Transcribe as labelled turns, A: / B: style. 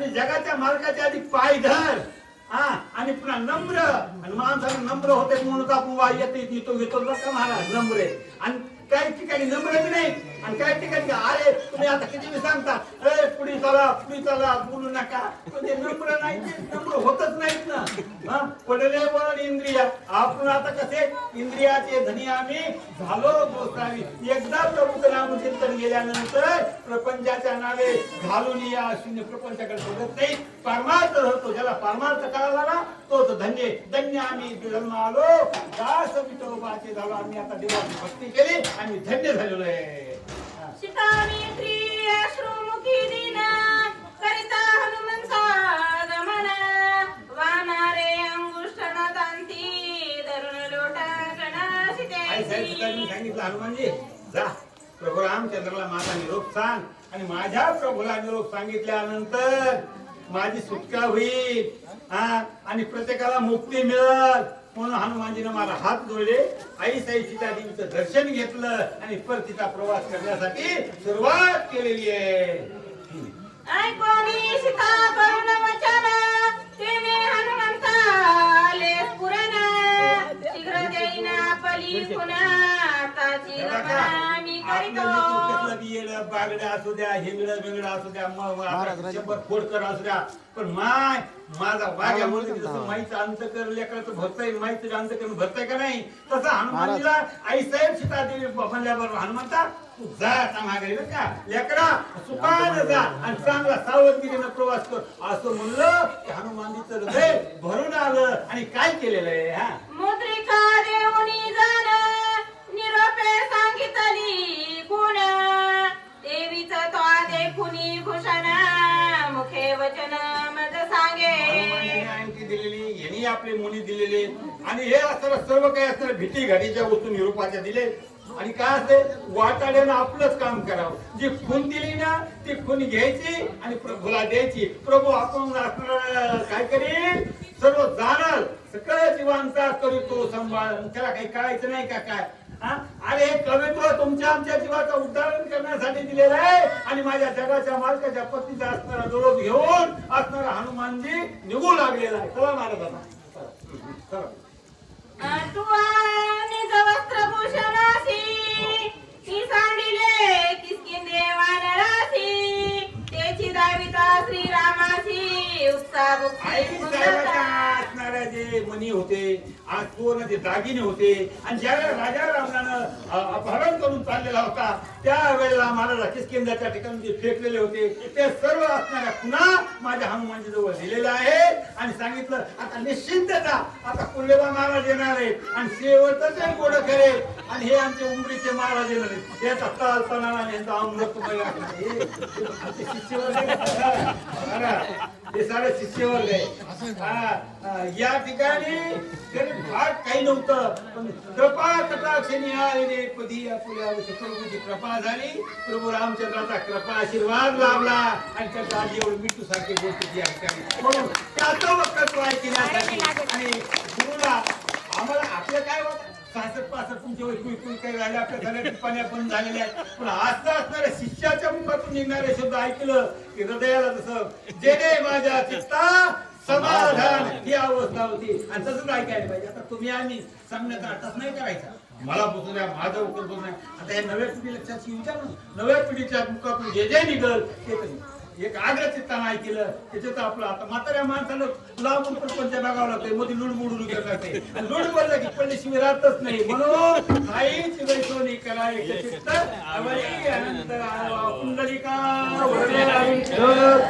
A: आणि जगाच्या मार्गाच्या आधी पाय धर. हा आणि पुन्हा नम्र. आणि माणसाला नम्र होते म्हणून आपण वा येते तो घेतो बरं का महाराज नम्र आहे. आणि काही ठिकाणी नम्र बी नाही आणि काही ठिकाणी अरे तुम्ही आता किती बी सांगता? अरे पुढे चला पुढे चला बोलू नका. पण ते नम्र नाही ते नम्र होतच नाहीत ना. हा पडले वळण इंद्रिया. आपण आता कसे? इंद्रियाचे धनी आम्ही. झालो गोसावी. एकदा प्रभूचं नाम कीर्तन गेल्यानंतर प्रपंचाच्या नावे घालून या शून्य प्रपंचाकडे बघत नाही. परमार्थ होतो. ज्याला परमार्थ कळाला ना तोच धन्य. धन्य आम्ही जन्म आलो दास विठोबाचे झालो. आम्ही आता देवाची भक्ती केली. आम्ही धन्य झालेलो आहे. हा.
B: शिकावी अश्रुमुखी दिन करिता हनुमंता गमन. वानारे अंगुष्ठनातांती धरून लोटा
A: आई साहेब
B: गणाशिते
A: सांगितलं हनुमानजी. जा प्रभू रामचंद्राला माझा निरोप सांग. आणि माझ्या प्रभूला निरोप सांगितल्यानंतर माझी सुटका होईल. आणि प्रत्येकाला मुक्ती मिळेल. म्हणून हनुमानजीनं मला हात जोडले. आई साई सीता देवीचं दर्शन घेतलं आणि परतीचा प्रवास करण्यासाठी सुरुवात केलेली आहे.
B: सीता मी करीतो
A: बागड्या असू द्या हिंगड बिंगड असू द्या मग शंभर खोडकर असू द्या. पण माय माझा वाघ्यामुळे जसं माईचं अंत कर लेकराचं भरतय माईचं अंत करून भरतय का नाही? तसं हनुमानजीला आई साहेब सीतादेवी म्हणल्याबरोबर हनुमंता तू जा माघारी का. लेकरा सुखानं जा आणि चांगला सावधगिरीनं प्रवास कर. असं म्हणलं की हनुमानजीचं हृदय भरून आलं आणि काय केलेलं आहे हा? आपले मुनी दिलेले. आणि हे असणार सर्व काही असणार भीती घाटीच्या वस्तू निरूपाच्या दिले. आणि काय असते? वाटाड्यानं आपलंच काम करावं. जी खून दिली ना ती खून घ्यायची आणि प्रभूला द्यायची. प्रभू आपण असणार काय करील सर्व जाणार सगळं जीवांचा करीतो संभाळ. त्याला काही कळायचं नाही का काय? अरे हे कवित्व तुमच्या आमच्या जीवाचं उद्धारण करण्यासाठी दिलेलं आहे. आणि माझ्या जगाच्या मालकाच्या पत्नीचा असणारा डोळो घेऊन असणारा हनुमानजी निघू लागलेला आहे. चला महाराजांना. चला.
B: तू निज वस्त्रभूषणासी
A: असणाऱ्या जे मनी होते आज पूर्ण जे दागिने होते आणि ज्यावेळेला राजा अ, अपहरण करून चाललेला होता त्यावेळेला महाराजा किसकिंदाच्या ठिकाणी जे फेकलेले होते ते सर्व असणाऱ्या पुन्हा माझ्या हनुमानजी जवळ दिलेलं आहे आणि सांगितलं आता निश्चिंत जा आता कुल्लेबा महाराज येणार आहेत आणि शेवटच गोड करेल आणि हे आमचे उमरीचे महाराज येणार आहेत याचा आणि यांचा अमृतमय आहे. हे सारे आहे. या ठिकाणी फार काही नव्हतं. पण कृपा कटाक्षणी आले पदी आपल्या प्रभूची कृपा झाली. प्रभू रामचंद्राचा कृपा आशीर्वाद लाभला. आणि त्याच्या आधी एवढी मिठू सारखी गोष्टी ठिकाणी म्हणून त्याचं वक्तत्व ऐकण्यासाठी आणि आपलं काय वाटत पासष्ट तुमच्या वय कुई काही राहिले आपल्या सगळ्या टिप्पण्या पण झालेल्या आहेत. पण असं असणाऱ्या शिष्याच्या मुखातून निघणारे शब्द ऐकलं की हृदयाला जसं जेणे माझ्या चित्ता समाधान ही अवस्था होती. आणि तसंच ऐकायला पाहिजे. आता तुम्ही आम्ही सांगण्याचा अर्थच नाही करायचा. मला बोलतो द्या माझा उकर बोल आता या नव्या पिढी लक्षात विचार ना. नव्या पिढीच्या मुखातून जे जे निघल ते तरी. एक आग्र चित्तानं ऐकलं त्याच्यात आपलं आता म्हाताऱ्या माणसाला लावून प्रपंच बघावं लागतंयमध्ये लुडबुडून घेत लागते आणि लुड बोललं की पडले शिवाय राहतच नाही. म्हणून काहीच सोनी करा एक चित्त अनंत कुंडलिका